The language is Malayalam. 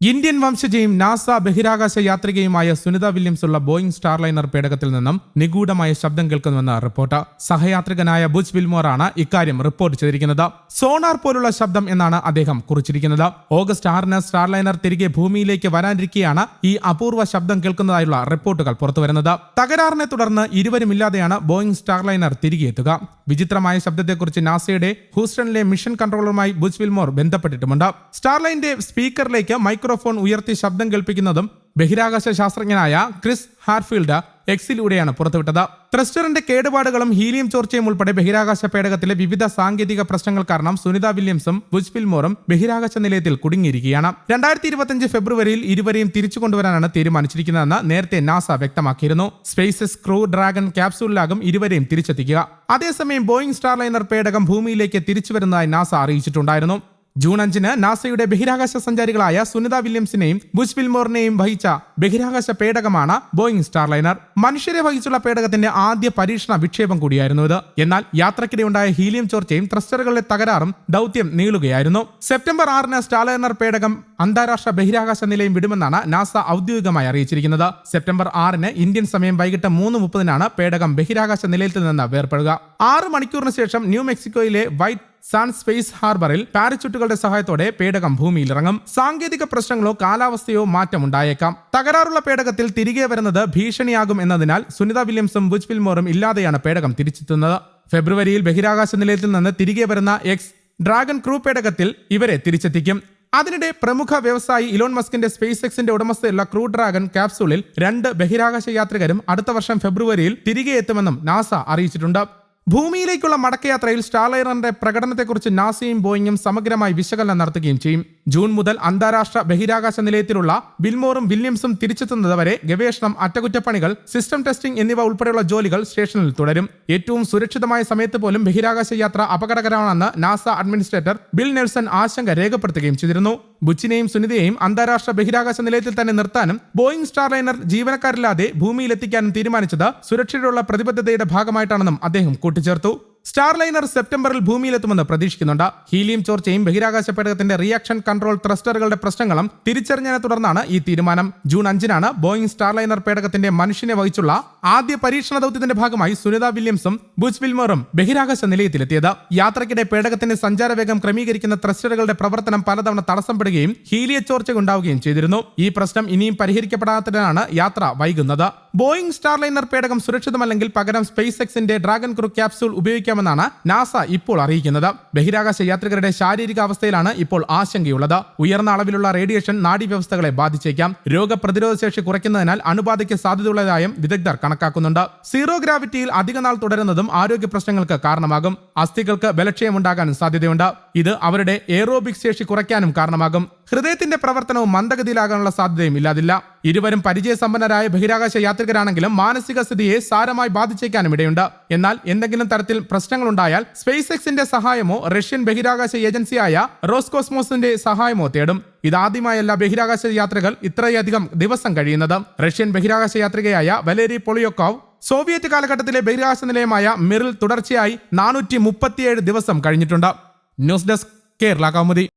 ഇന്ത്യൻ വംശജയും നാസ ബഹിരാകാശ യാത്രികയുമായ സുനിത വില്യംസ് ഉള്ള ബോയിങ് സ്റ്റാർലൈനർ പേടകത്തിൽ നിന്നും നിഗൂഢമായ ശബ്ദം കേൾക്കുന്നുവെന്ന റിപ്പോർട്ട് സഹയാത്രികനായ ബുജ് വിൽമോറാണ് ഇക്കാര്യം റിപ്പോർട്ട് ചെയ്തിരിക്കുന്നത്. സോണാർ പോലുള്ള ശബ്ദം എന്നാണ് അദ്ദേഹം കുറിച്ചിരിക്കുന്നത്. ഓഗസ്റ്റ് ആറിന് സ്റ്റാർലൈനർ തിരികെ ഭൂമിയിലേക്ക് വരാനിരിക്കെയാണ് ഈ അപൂർവ ശബ്ദം കേൾക്കുന്നതായുള്ള റിപ്പോർട്ടുകൾ പുറത്തുവരുന്നത്. തകരാറിനെ തുടർന്ന് ഇരുവരുമില്ലാതെയാണ് ബോയിങ് സ്റ്റാർലൈനർ തിരികെ എത്തുക വിചിത്രമായ ശബ്ദത്തെക്കുറിച്ച് നാസയുടെ ഹൂസ്റ്റണിലെ മിഷൻ കൺട്രോളറുമായി ബുജ് വിൽമോർ ബന്ധപ്പെട്ടിട്ടുമുണ്ട്. സ്റ്റാർലൈന്റെ സ്പീക്കറിലേക്ക് മൈക്രോഫോൺ ഉയർത്തി ശബ്ദം കേൾപ്പിക്കുന്നതും ബഹിരാകാശ ശാസ്ത്രജ്ഞനായ ക്രിസ് ഹാർഫീൽഡ് എക്സിലൂടെയാണ് പുറത്തുവിട്ടത്. ത്രസ്റ്ററിന്റെ കേടുപാടുകളും ഹീലിയം ചോർച്ചയും ഉൾപ്പെടെ ബഹിരാകാശ പേടകത്തിലെ വിവിധ സാങ്കേതിക പ്രശ്നങ്ങൾ കാരണം സുനിത വില്യംസും ബുജ് ഫിൽമോറും ബഹിരാകാശ നിലയത്തിൽ കുടുങ്ങിയിരിക്കുകയാണ്. രണ്ടായിരത്തി ഇരുപത്തിയഞ്ച് ഫെബ്രുവരിയിൽ ഇരുവരെയും തിരിച്ചു കൊണ്ടുവരാനാണ് തീരുമാനിച്ചിരിക്കുന്നതെന്ന് നേരത്തെ നാസ വ്യക്തമാക്കിയിരുന്നു. സ്പേസസ് ക്രൂ ഡ്രാഗൺ ക്യാപ്സൂളിലാകും ഇരുവരെയും തിരിച്ചെത്തിക്കുക. അതേസമയം ബോയിങ് സ്റ്റാർലൈനർ പേടകം ഭൂമിയിലേക്ക് തിരിച്ചു വരുന്നതായി നാസ അറിയിച്ചിട്ടുണ്ടായിരുന്നു. ജൂൺ അഞ്ചിന് നാസയുടെ ബഹിരാകാശ സഞ്ചാരികളായ സുനിത വില്യംസിനെയും ബുഷ് ഫിൽമോറിനെയും വഹിച്ച ബഹിരാകാശ പേടകമാണ് ബോയിങ് സ്റ്റാർലൈനർ. മനുഷ്യരെ വഹിച്ചുള്ള പേടകത്തിന്റെ ആദ്യ പരീക്ഷണ വിക്ഷേപം കൂടിയായിരുന്നു ഇത്. എന്നാൽ യാത്രക്കിടെയുണ്ടായ ഹീലിയം ചോർച്ചയും ത്രസ്റ്ററുകളുടെ തകരാറും ദൗത്യം നീളുകയായിരുന്നു. സെപ്റ്റംബർ ആറിന് സ്റ്റാർലൈനർ പേടകം അന്താരാഷ്ട്ര ബഹിരാകാശ നിലയം വിടുമെന്നാണ് നാസ ഔദ്യോഗികമായി അറിയിച്ചിരിക്കുന്നത്. സെപ്റ്റംബർ ആറിന് ഇന്ത്യൻ സമയം വൈകിട്ട് മൂന്ന് മുപ്പതിനാണ് പേടകം ബഹിരാകാശ നിലയത്തിൽ നിന്ന് വേർപ്പെടുക ആറ് മണിക്കൂറിന് ശേഷം ന്യൂ മെക്സിക്കോയിലെ വൈറ്റ് സാൻ സ്പേസ് ഹാർബറിൽ പാരച്യൂട്ടുകളുടെ സഹായത്തോടെ പേടകം ഭൂമിയിൽ ഇറങ്ങും സാങ്കേതിക പ്രശ്നങ്ങളോ കാലാവസ്ഥയോ മാറ്റമുണ്ടായേക്കാം. തകരാറുള്ള പേടകത്തിൽ തിരികെ വരുന്നത് ഭീഷണിയാകും എന്നതിനാൽ സുനിത വില്യംസും ബുജ് ഫിൽമോറും ഇല്ലാതെയാണ് പേടകം തിരിച്ചെത്തുന്നത്. ഫെബ്രുവരിയിൽ ബഹിരാകാശ നിലയത്തിൽ നിന്ന് തിരികെ വരുന്ന എക്സ് ഡ്രാഗൺ ക്രൂ പേടകത്തിൽ ഇവരെ തിരിച്ചെത്തിക്കും. അതിനിടെ പ്രമുഖ വ്യവസായി ഇലോൺ മസ്കിന്റെ സ്പേസ് എക്സിന്റെ ഉടമസ്ഥയുള്ള ക്രൂ ഡ്രാഗൺ ക്യാപ്സൂളിൽ രണ്ട് ബഹിരാകാശ യാത്രികരും അടുത്ത വർഷം ഫെബ്രുവരിയിൽ തിരികെ എത്തുമെന്നും നാസ അറിയിച്ചിട്ടുണ്ട്. ഭൂമിയിലേക്കുള്ള മടക്കയാത്രയിൽ സ്റ്റാർലൈനറിന്റെ പ്രകടനത്തെക്കുറിച്ച് നാസയും ബോയിങ്ങും സമഗ്രമായി വിശകലനം നടത്തുകയും ചെയ്യും. ജൂൺ മുതൽ അന്താരാഷ്ട്ര ബഹിരാകാശ നിലയത്തിലുള്ള ബിൽമോറും വില്യംസും തിരിച്ചെത്തുന്നത് വരെ ഗവേഷണം അറ്റകുറ്റപ്പണികൾ സിസ്റ്റം ടെസ്റ്റിംഗ് എന്നിവ ഉൾപ്പെടെയുള്ള ജോലികൾ സ്റ്റേഷനിൽ തുടരും. ഏറ്റവും സുരക്ഷിതമായ സമയത്ത് പോലും ബഹിരാകാശ യാത്ര അപകടകരമാണെന്ന് നാസ അഡ്മിനിസ്ട്രേറ്റർ ബിൽ നെൽസൺ ആശങ്ക രേഖപ്പെടുത്തുകയും ചെയ്തിരുന്നു. ബുച്ചിനെയും സുനിതയെയും അന്താരാഷ്ട്ര ബഹിരാകാശ നിലയത്തിൽ തന്നെ നിർത്താനും ബോയിങ് സ്റ്റാർലൈനർ ജീവനക്കാരില്ലാതെ ഭൂമിയിലെത്തിക്കാനും തീരുമാനിച്ചത് സുരക്ഷയുടെ പ്രതിബദ്ധതയുടെ ഭാഗമായിട്ടാണെന്നും അദ്ദേഹം കൂട്ടിച്ചേർത്തു. സ്റ്റാർലൈനർ സെപ്റ്റംബറിൽ ഭൂമിയിലെത്തുമെന്ന് പ്രതീക്ഷിക്കുന്നുണ്ട്. ഹീലിയം ചോർച്ചയും ബഹിരാകാശ പേടകത്തിന്റെ റിയാക്ഷൻ കൺട്രോൾ ത്രസ്റ്ററുകളുടെ പ്രശ്നങ്ങളും തിരിച്ചറിഞ്ഞതിനെ തുടർന്നാണ് ഈ തീരുമാനം. ജൂൺ അഞ്ചിനാണ് ബോയിങ് സ്റ്റാർലൈനർ പേടകത്തിന്റെ മനുഷ്യനെ വഹിച്ചുള്ള ആദ്യ പരീക്ഷണ ദൗത്യത്തിന്റെ ഭാഗമായി സുനിത വില്യംസും ബുജ് വിൽമോറും ബഹിരാകാശ നിലയത്തിലെത്തിയത്. യാത്രയ്ക്കിടെ പേടകത്തിന്റെ സഞ്ചാരവേഗം ക്രമീകരിക്കുന്ന ത്രസ്റ്ററുകളുടെ പ്രവർത്തനം പലതവണ തടസ്സപ്പെടുകയും ഹീലിയ ചോർച്ച ഉണ്ടാവുകയും ചെയ്തിരുന്നു. ഈ പ്രശ്നം ഇനിയും പരിഹരിക്കപ്പെടാത്തതിനാണ് യാത്ര വൈകുന്നത്. ബോയിങ് സ്റ്റാർലൈനർ പേടകം സുരക്ഷിതമല്ലെങ്കിൽ പകരം സ്പേസ് എക്സിന്റെ ഡ്രാഗൺ ക്രൂ ക്യാപ്സൂൾ ഉപയോഗിക്കാമെന്നാണ് നാസ ഇപ്പോൾ അറിയിക്കുന്നത്. ബഹിരാകാശ യാത്രികരുടെ ശാരീരിക അവസ്ഥയിലാണ് ഇപ്പോൾ ആശങ്കയുള്ളത്. ഉയർന്ന അളവിലുള്ള റേഡിയേഷൻ നാഡീവ്യവസ്ഥകളെ ബാധിച്ചേക്കാം. രോഗപ്രതിരോധ ശേഷി കുറയ്ക്കുന്നതിനാൽ അണുബാധയ്ക്ക് സാധ്യതയുള്ളതായും വിദഗ്ധർ കണക്കാക്കുന്നുണ്ട്. സീറോ ഗ്രാവിറ്റിയിൽ അധികനാൾ തുടരുന്നതും ആരോഗ്യ പ്രശ്നങ്ങൾക്ക് കാരണമാകും. അസ്ഥികൾക്ക് ബലക്ഷയമുണ്ടാകാനും സാധ്യതയുണ്ട്. ഇത് അവരുടെ എയറോബിക് ശേഷി കുറയ്ക്കാനും കാരണമാകും. ഹൃദയത്തിന്റെ പ്രവർത്തനവും മന്ദഗതിയിലാകാനുള്ള സാധ്യതയും ഇല്ലാതില്ല. ഇരുവരും പരിചയസമ്പന്നരായ ബഹിരാകാശ യാത്രികരാണെങ്കിലും മാനസിക സ്ഥിതിയെ സാരമായി ബാധിച്ചേക്കാനും ഇടയുണ്ട്. എന്നാൽ എന്തെങ്കിലും തരത്തിൽ പ്രശ്നങ്ങളുണ്ടായാൽ സ്പേസ് എക്സിന്റെ സഹായമോ റഷ്യൻ ബഹിരാകാശ ഏജൻസിയായ റോസ്കോസ്മോസിന്റെ സഹായമോ തേടും. ഇതാദ്യമായല്ല ബഹിരാകാശ യാത്രകൾ ഇത്രയധികം ദിവസം കഴിയുന്നത്. റഷ്യൻ ബഹിരാകാശ യാത്രികയായ വലേരി പൊളിയോക്കോവ് സോവിയറ്റ് കാലഘട്ടത്തിലെ ബഹിരാകാശ നിലയമായ മിറിൽ തുടർച്ചയായി നാനൂറ്റി ദിവസം കഴിഞ്ഞിട്ടുണ്ട്. News desk Kerala Kaumudi.